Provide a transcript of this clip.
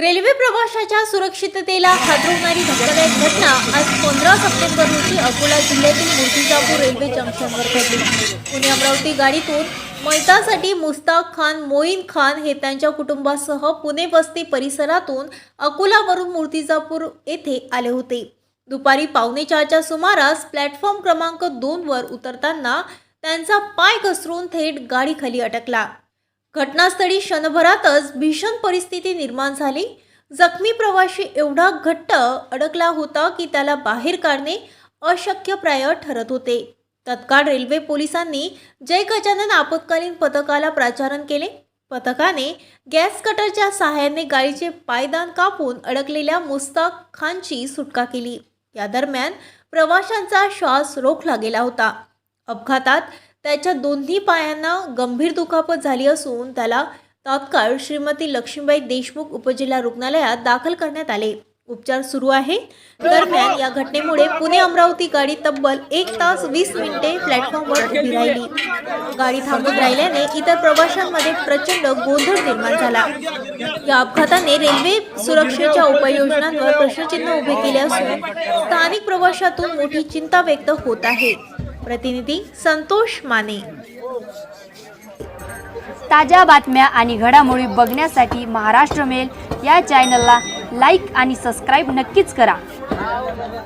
Railway प्रवाशाच्या सुरक्षिततेला हादरवणारी धक्कादायक घटना आज पंधरा सप्टेंबर रोजी अकोला जिल्ह्यातील मूर्तिजापूर रेल्वे जंक्शनवर घडली. पुणे अमरावती गाडीतून मैतासाठी मुस्ताक खान मोईन खान हे त्यांच्या कुटुंबासह पुणे बस्ती परिसरातून अकोलावरून मूर्तिजापूर येथे आले होते. दुपारी पावणे चारच्या सुमारास प्लॅटफॉर्म क्रमांक दोनवर उतरताना त्यांचा पाय घसरून थेट गाडीखाली अटकला. घटनास्थळी क्षणभरातच भीषण परिस्थिती निर्माण झाली. जखमी प्रवाशी एवढा घट्ट अडकला होता की त्याला बाहेर काढणे अशक्यप्राय ठरत होते. तत्काळ रेल्वे पोलिसांनी जय गजानन आपत्कालीन पथकाला प्राचारण केले. पथकाने गॅस कटरच्या सहाय्याने गाडीचे पायदान कापून अडकलेल्या मुस्ताक खानची सुटका केली. या दरम्यान प्रवाशांचा श्वास रोखला गेला होता. अपघातात त्याच्या दोन्ही पायांना गंभीर दुखापत झाली असून त्याला तात्काळ श्रीमती लक्ष्मीबाई देशमुख उपजिल्हा रुग्णालयात दाखल करण्यात आले. उपचार सुरू आहे. दरम्यान या घटनेमुळे पुणे अमरावती गाडी तब्बल एक तास वीस मिनिटे प्लॅटफॉर्मवर उभी राहिली. गाडी थांबून राहिल्याने इतर प्रवाशांमध्ये प्रचंड गोंधळ निर्माण झाला. या अपघाताने रेल्वे सुरक्षेच्या उपाययोजनांवर प्रश्नचिन्ह उभे केले असून स्थानिक प्रवाशातून मोठी चिंता व्यक्त होत आहे. प्रतिनिधी संतोष माने. ताज्या बातम्या आणि घडामोडी बघण्यासाठी महाराष्ट्र मेल या चॅनलला लाईक आणि सबस्क्राईब नक्कीच करा.